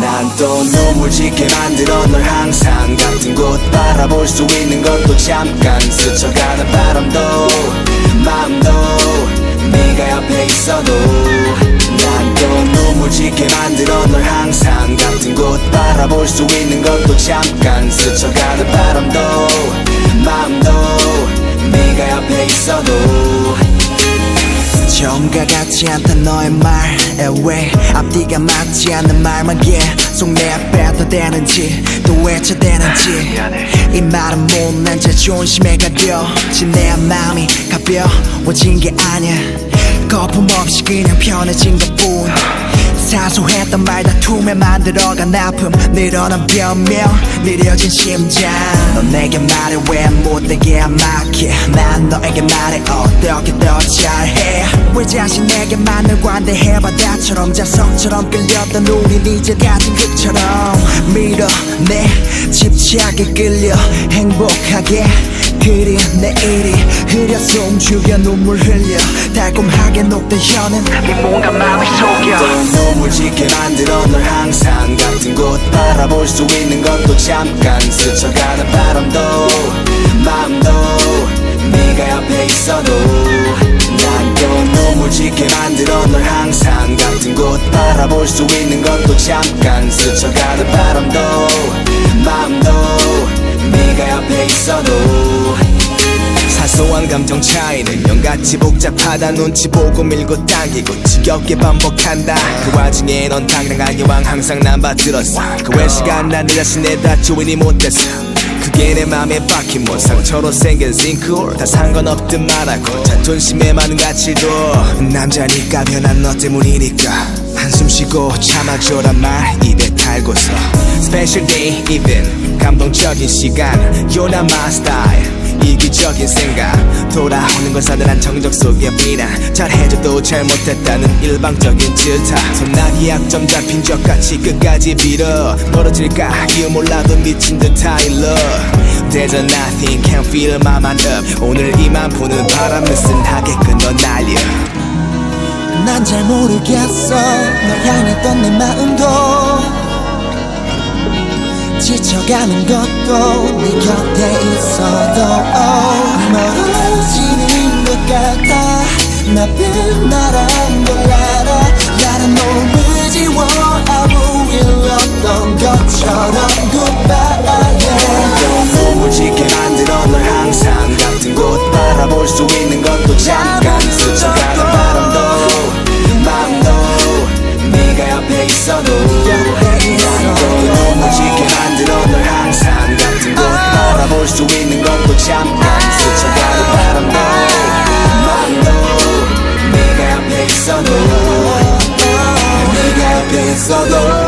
난또 눈물 짓게 만들어 널 항상 같은 곳 바라볼 수 있는 것도 잠깐 스쳐가는 바람도 마음도 네가 옆에 있어도 난 또 눈물 짓게 만들어 널 항상 곳 바라볼 수 있는 것도 잠깐 스쳐가는 바람도 마음도 네가 옆에 있어도. 정가 같지 않던 너의 말에 왜 앞뒤가 맞지 않는 말만 계속 내뱉어 대는지 또 외쳐대는지. 이 말은 못난 자존심에 가벼워진 내 마음이 가벼워진 게 아니야. 거품 없이 그냥 편해진 것뿐 사소했던 말 다툼에 만들어간 아픔. 늘어난 변명 느려진 심장. 넌 내게 말해 왜 못되게 막해 난 너에게 말해 어떻게 더 잘해. 왜 자신에게만 늘 관대해 바다처럼 자석처럼 끌렸던 우린 이제 같은 끝처럼 밀어내 집착에 끌려 행복하게 그리 내일이 흐려 숨 죽여 눈물 흘려 달콤하게 녹던 혀는 네 뭔가 마음을 속여. 눈물 짓게 만들어 널 항상 같은 곳 바라볼 수 있는 것도 잠깐 스쳐가는 바람도 마음도 네가 옆에 있어도 난또 눈물 짓게 만들어 널 항상 같은 곳 바라볼 수 있는 것도 잠깐 스쳐가는 바람도 마음도 네가 옆에 있어도 사소한 감정 차이는 영같이 복잡하다. 눈치 보고 밀고 당기고 지겹게 반복한다. 그 와중에 넌 당당한 여왕 항상 난 받들었어. 그외 시간 난내 자신에 다 주인이 못됐어? 그게 내 맘에 박힌 뭐 상처로 생긴 싱크홀. 다 상관없든 말하고 자존심에 많은 가치도. 남자니까 변한 너 때문이니까 한숨 쉬고 참아줘란 말. 입에 달고서 Special day even 감동적인 시간. You're not my style. 이기적인 생각. 돌아오는 건 사늘한 정적 속의 비난. 잘해줘도 잘 못했다는 일방적인 질타. 손나기 약점 잡힌 적같이 끝까지 빌어. 멀어질까? 기어 몰라도 미친 듯한 love There's a nothing can feel my mind up. 오늘 이만 부는 바람을 쓴하게 끊어 날려. 난 잘 모르겠어. 널 향했던 내 마음도 지쳐가는 것도 네 곁에 있어도 멀어지는 것 같아. 나 빛나란 olsa